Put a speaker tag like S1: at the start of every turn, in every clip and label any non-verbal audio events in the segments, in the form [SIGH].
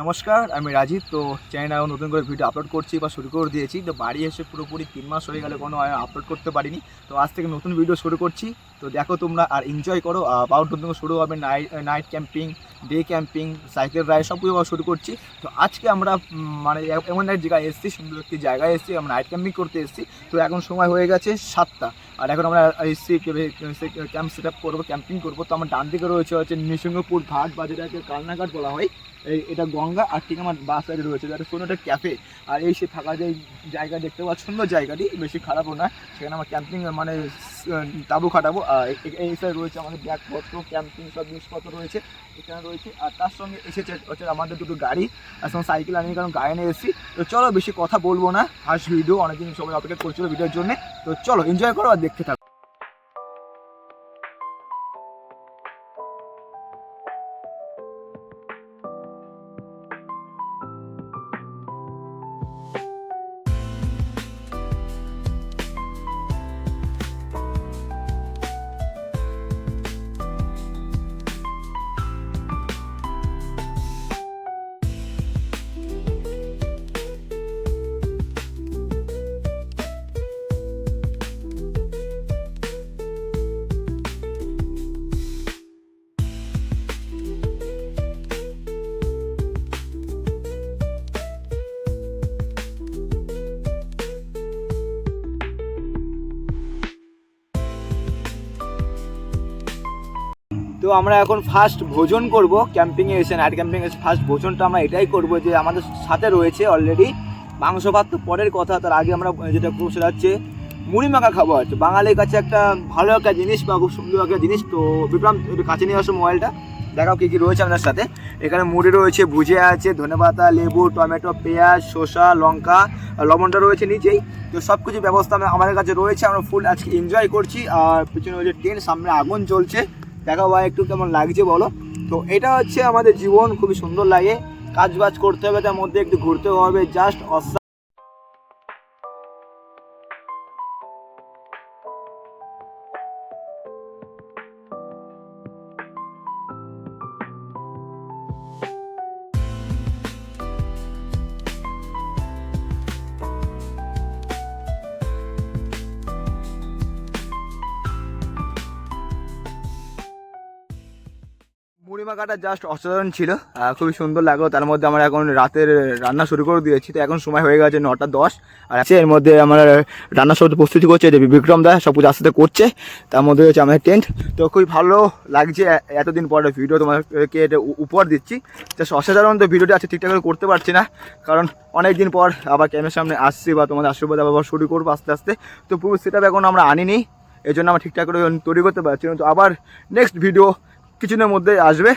S1: নমস্কার, আমি রাজীব। তো চ্যানেলে এখন নতুন করে ভিডিও আপলোড করছি বা শুরু করে দিয়েছি। তো বাড়ি এসে পুরোপুরি তিন মাস হয়ে গেলে, কোনো আপলোড করতে পারিনি। তো আজ থেকে নতুন ভিডিও শুরু করছি। তো দেখো তোমরা, আর এনজয় করো। আবার নতুন শুরু হবে night night camping day camping cycle ride সব কিছু শুরু করছি। তো আজকে আমরা মানে এমন এক জায়গায় এসেছি, সুন্দর একটি জায়গায় এসেছি। আমরা নাইট ক্যাম্পিং করতে এসেছি। তো এখন সময় হয়ে গেছে সাতটা। আর এখন আমরা এসেছি ক্যাম্প সেট আপ করব ক্যাম্পিং করব। তো আমার ডান দিকে রয়েছে হচ্ছে নৃসিংহপুর ঘাট বা যেটাকে কালনাঘাট বলা হয়। এই এটা গঙ্গা আর ঠিক আমার বাস সাইডে রয়েছে। যাতে কোনো একটা ক্যাফে আর এই সে থাকা যে জায়গা দেখতে পাওয়া সুন্দর জায়গাটি, বেশি খারাপও না। সেখানে আমার ক্যাম্পিং মানে তাঁবু খাটাবো। আর এই সাইড রয়েছে আমাদের ব্যাগপত্র ক্যাম্পিং সব জিনিসপত্র রয়েছে। এখানে রয়েছে, আর তার সঙ্গে এসেছে হচ্ছে আমাদের দুটো গাড়ি। আর সঙ্গে সাইকেল আনি কারণ গাড়ি নিয়ে এসেছি। তো চলো, বেশি কথা বলব না। ফার্স্ট ভিডিও অনেকদিন সবাই অপেক্ষা করছিল ভিডিওর জন্য। তো চলো এনজয় করো আর দেখতে থাকো তো আমরা এখন ফার্স্ট ভোজন করব। ক্যাম্পিংয়ে এসে নাইট ক্যাম্পিং এসে ফার্স্ট ভোজনটা আমরা এটাই করব যে আমাদের সাথে রয়েছে অলরেডি মাংস ভাত তো পরের কথা, তার আগে আমরা যেটা করব সেটা হচ্ছে মুড়ি মাখা খাব হচ্ছে বাঙালির কাছে একটা ভালো একটা জিনিস বা খুব সুন্দর একটা জিনিস। তো বিক্রম একটু কাছে নিয়ে আসো মোবাইলটা। দেখাও কী কী রয়েছে আপনার সাথে। এখানে মুড়ি রয়েছে ভুজে আছে, ধনেপাতা, লেবু, টমেটো, পেঁয়াজ, শসা, লঙ্কা লবণটা রয়েছে নিচেই। তো সব কিছু ব্যবস্থা আমাদের কাছে রয়েছে, আমরা ফুল আজকে এনজয় করছি। আর পিছনে রয়েছে টেন্ট সামনে আগুন চলছে দেখাও ভাই, একটু কেমন লাগছে বলো? তো এটা হচ্ছে আমাদের জীবন, খুবই সুন্দর লাগে। কাজ বাজ করতে হবে, তার মধ্যে একটু ঘুরতে হবে জাস্ট মাখাটা জাস্ট অসাধারণ ছিল। খুবই সুন্দর লাগল। তার মধ্যে আমরা এখন রাতের রান্না শুরু করে দিয়েছি। তো এখন সময় হয়ে গেছে নটা দশ। আর আছে, এর মধ্যে আমরা রান্না সব প্রস্তুতি করছে। যে বিক্রম দা, সব কিছু আস্তে করছে। তার মধ্যে হচ্ছে আমাদের টেন্ট তো খুবই ভালো লাগছে এতদিন পরে ভিডিও তোমাদেরকে এটা উপহার দিচ্ছি। জাস্ট অসাধারণ তো ভিডিওটা আছে, ঠিকঠাক করে করতে পারছি না। কারণ অনেক দিন পর আবার ক্যামেরার সামনে আসছি বা তোমাদের আশীর্বাদ আবার শুরু করব আস্তে আস্তে। তো পুরো সেটা এখন আমরা আনিনি। এই জন্য আমরা ঠিকঠাক করে তৈরি করতে পারছি না। তো আবার নেক্সট ভিডিও কিছুদিনের মধ্যে আসবে।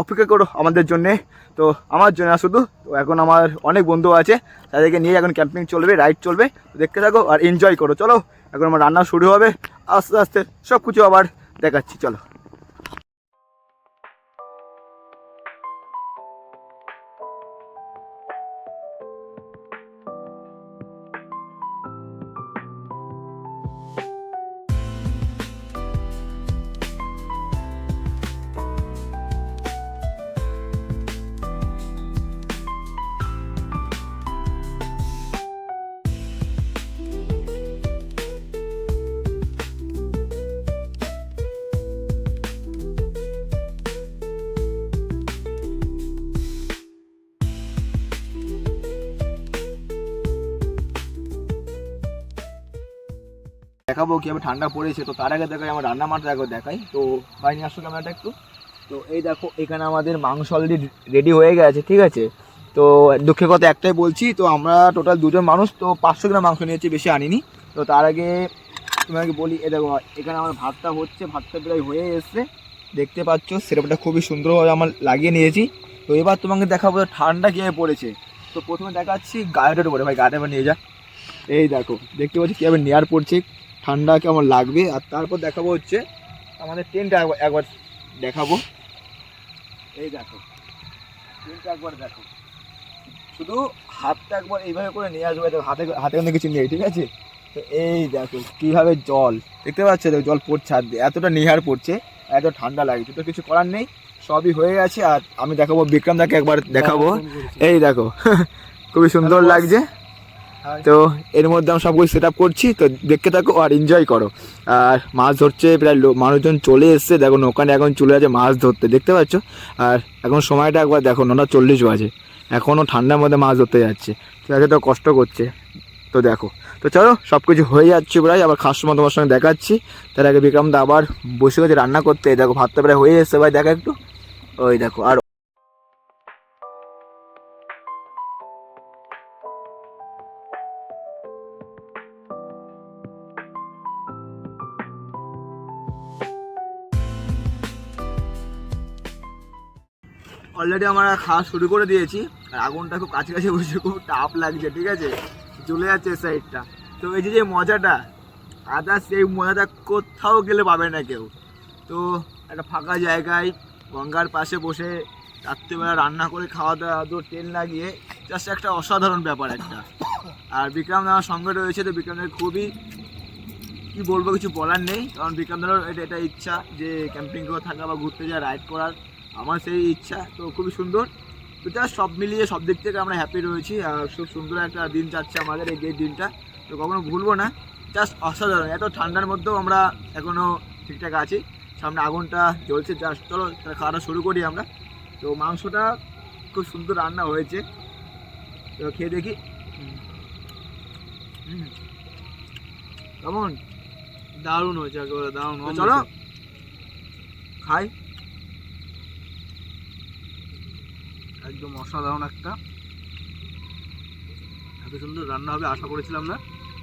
S1: অপেক্ষা করো আমাদের জন্যে। তো আমার জন্য শুধু, তো এখন আমার অনেক বন্ধু আছে, তাদেরকে নিয়ে এখন ক্যাম্পিং চলবে রাইড চলবে। দেখতে থাকো আর এনজয় করো। চলো, এখন আমার রান্না শুরু হবে। আস্তে আস্তে সব কিছু আবার দেখাচ্ছি। চলো। দেখাবো কীভাবে ঠান্ডা পড়েছে। তো তার আগে দেখাই, আমার রান্না মাঠটা একবার দেখাই। তো ভাই নিয়ে আসো ক্যামেরাটা একটু। তো এই দেখো, এখানে আমাদের মাংস অলরেডি রেডি হয়ে গেছে, ঠিক আছে? তো দুঃখের কথা একটাই বলছি, তো আমরা টোটাল দুজন মানুষ, তো পাঁচশো গ্রাম মাংস নিয়েছি, বেশি আনিনি। তো তার আগে তোমাকে বলি এ দেখো, এখানে আমার ভাতটা হচ্ছে, ভাতটা প্রায় হয়ে এসছে। দেখতে পাচ্ছ সেরকমটা খুবই সুন্দরভাবে আমার লাগিয়ে নিয়েছি। তো এবার তোমাকে দেখাবো ঠান্ডা কীভাবে পড়েছে। তো প্রথমে দেখাচ্ছি গায়েটার উপরে, ভাই গায়েটা নিয়ে যা। এই দেখো, দেখতে পাচ্ছি কীভাবে নেয়ার পড়ছে। ঠান্ডা কেমন লাগবে? আর তারপর দেখাবো হচ্ছে আমাদের টেন্টটা একবার একবার দেখাবো। এই দেখো টেন্টটা একবার দেখো। শুধু হাতটা একবার এইভাবে করে নিয়ে আসবে হাতে হাতে কিন্তু কিছু নেই ঠিক আছে? তো এই দেখো কীভাবে জল দেখতে পাচ্ছ? দেখো জল পড়ছে হাত দিয়ে এতটা নিহার পড়ছে এত ঠান্ডা লাগছে তো কিছু করার নেই সবই হয়ে গেছে। আর আমি দেখাবো বিক্রম দাকে একবার দেখাবো। এই দেখো [LAUGHS] খুবই সুন্দর লাগছে। তো এর মধ্যে আমি সব কিছু সেট আপ করছি, তো দেখতে থাকো আর এনজয় করো। আর মাছ ধরছে, প্রায় মানুষজন চলে এসছে। দেখো নৌকানে এখন চলে আছে মাছ ধরতে, দেখতে পাচ্ছ? আর এখন সময়টা একবার দেখো, নটা চল্লিশ বাজে। এখনও ঠান্ডার মধ্যে মাছ ধরতে যাচ্ছে। ঠিক আছে তো কষ্ট করছে। তো দেখো, তো চলো সব কিছু হয়ে যাচ্ছে প্রায়। আবার খাওয়ার সময় তোমার সঙ্গে দেখাচ্ছি। তার আগে বিক্রম দা আবার বসে গেছে রান্না করতে। দেখো, ভাতটা প্রায় হয়ে এসছে। ভাই দেখো একটু। ওই দেখো, আর অলরেডি আমরা খাওয়া শুরু করে দিয়েছি। আর আগুনটা খুব কাছে কাছে বসে খুব টাপ লাগছে, ঠিক আছে? চলে যাচ্ছে সাইডটা তো এই যে মজাটা আদার্স সেই মজাটা কোথাও গেলে পাবে না কেউ। তো একটা ফাঁকা জায়গায় গঙ্গার পাশে বসে রাত্রিবেলা রান্না করে খাওয়া দাওয়া তো তেল লাগিয়ে জাস্ট একটা অসাধারণ ব্যাপার একটা। আর বিক্রম আমার সঙ্গে রয়েছে তো বিক্রমের খুবই, কি বলব কিছু বলার নেই। কারণ বিক্রমদারও এটা এটা ইচ্ছা যে ক্যাম্পিং করে থাকা বা ঘুরতে যাওয়া রাইড করার। আমার সেই ইচ্ছা তো খুবই সুন্দর। তো জাস্ট সব মিলিয়ে সব দিক থেকে আমরা হ্যাপি রয়েছি আর খুব সুন্দর একটা দিন যাচ্ছে আমাদের এই দিনটা। তো কখনো ভুলবো না জাস্ট অসাধারণ। এত ঠান্ডার মধ্যেও আমরা এখনও ঠিকঠাক আছি। সামনে আগুনটা জ্বলছে জাস্ট চলো খাওয়াটা শুরু করি আমরা। তো মাংসটা খুব সুন্দর রান্না হয়েছে। তো খেয়ে দেখি। কেমন?
S2: দারুণ হয়েছে একেবারে দারুণ।
S1: চলো। খাই।
S2: একদম অসাধারণ একটা। এত সুন্দর রান্না হবে, আশা করেছিলাম না,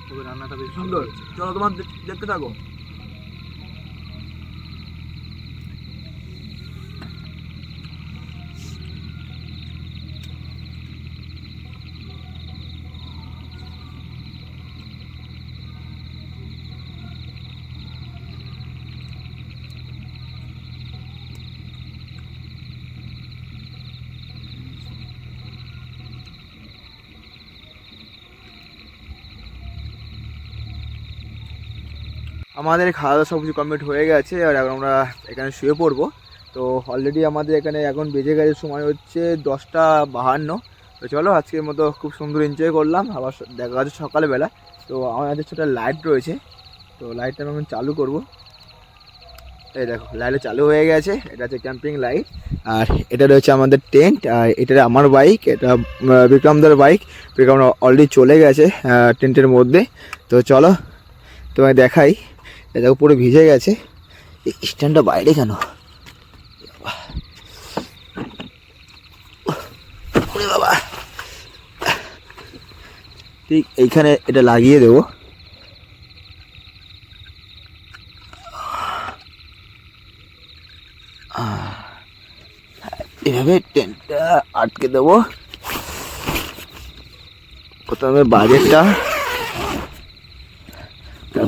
S2: তবে রান্নাটা বেশ
S1: সুন্দর। চলো তোমার দেখ- দেখতে থাকো। আমাদের খাওয়া দাওয়া সব কিছু কমপ্লিট হয়ে গেছে, আর এখন আমরা এখানে শুয়ে পড়ব। তো অলরেডি আমাদের এখানে এখন বেজে গেছে সময় হচ্ছে দশটা বাহান্ন। তো চলো, আজকের মতো খুব সুন্দর এনজয় করলাম। আবার দেখা যাচ্ছে সকালবেলা। তো আমাদের ছোটো লাইট রয়েছে। তো লাইটটা আমি চালু করব। এই দেখো লাইটটা চালু হয়ে গেছে। এটা হচ্ছে ক্যাম্পিং লাইট আর এটা রয়েছে আমাদের টেন্ট আর এটা আমার বাইক এটা বিক্রমদার বাইক বিক্রম অলরেডি চলে গেছে টেন্টের মধ্যে। তো চলো, তোমায় দেখাই। এ উপরে ভিজে গেছে। এই স্ট্যান্ডটা বাইরে কেন? বাবা। ঠিক এইখানে এটা লাগিয়ে দেবো। এভাবে টেন্টটা আটকে দেবো। প্রথমে বাজেটটা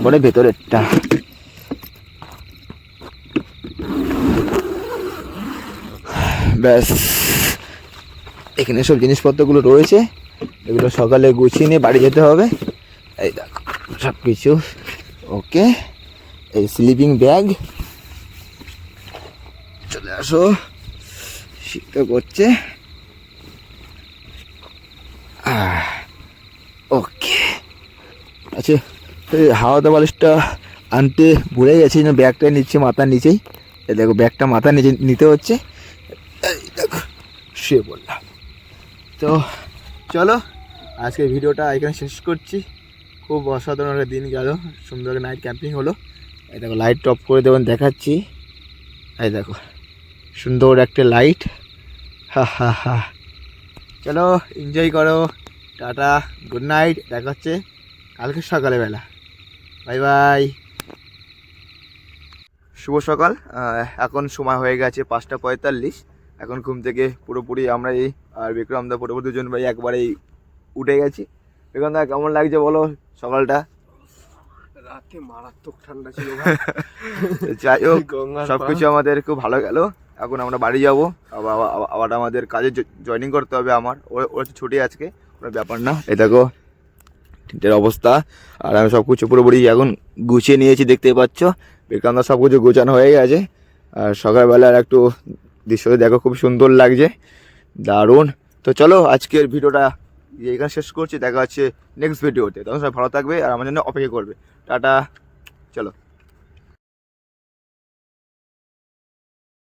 S1: তারপরে ভেতরেরটা। ব্যাস, এখানে সব জিনিসপত্রগুলো রয়েছে, এগুলো সকালে গুছিয়ে নিয়ে বাড়ি যেতে হবে। এই দেখো সব কিছু ওকে, এই স্লিপিং ব্যাগ চলে আসো। শীত করছে। ওকে। আচ্ছা এই হাওয়া বালিশটা আনতে ভুলে গেছি, না ব্যাগটা নিচ্ছে মাথার নিচেই। দেখো, ব্যাগটা মাথার নিচে নিতে হচ্ছে। দেখো, শুয়ে পড়লাম। তো চলো আজকে ভিডিওটা এখানে শেষ করছি। খুব অসাধারণ একটা দিন গেল, সুন্দর নাইট ক্যাম্পিং হলো। এই দেখো লাইট টপ করে দেবেন দেখাচ্ছি। এই দেখো, সুন্দর একটা লাইট হা হা হা। চলো এনজয় করো। টাটা গুড নাইট দেখা হচ্ছে কালকে সকালবেলা। Bye bye. শুভ সকাল। এখন সময় হয়ে গেছে পাঁচটা পঁয়তাল্লিশ। এখন ঘুম থেকে পুরোপুরি আমরা এই আর বিক্রম দা পুরোপুরি দুজন ভাই একবারেই উঠে গেছি। বিক্রম দা কেমন লাগছে বলো সকালটা?
S2: রাতে মারাত্মক ঠান্ডা ছিল [LAUGHS]
S1: যাই হোক [LAUGHS] সব কিছু আমাদের খুব ভালো গেল। এখন আমরা বাড়ি যাব। আবার আবার- আমাদের কাজে জয়েনিং করতে হবে আমার। ওর ছুটি আজকে কোনো ব্যাপার না। এই দেখো অবস্থা। আর আমি সব কিছু পুরোপুরি এখন গুছিয়ে নিয়েছি দেখতে পাচ্ছ। বেকান্দা সব কিছু গোছানো হয়ে গেছে। আর সকালবেলা আর একটু দৃশ্যটা দেখো, খুব সুন্দর লাগছে। দারুণ। তো চলো, আজকের ভিডিওটা এখানে শেষ করছি। দেখা হচ্ছে নেক্সট ভিডিওতে তখন সবাই ভালো থাকবে আর আমার জন্য অপেক্ষা করবে। টাটা। চলো।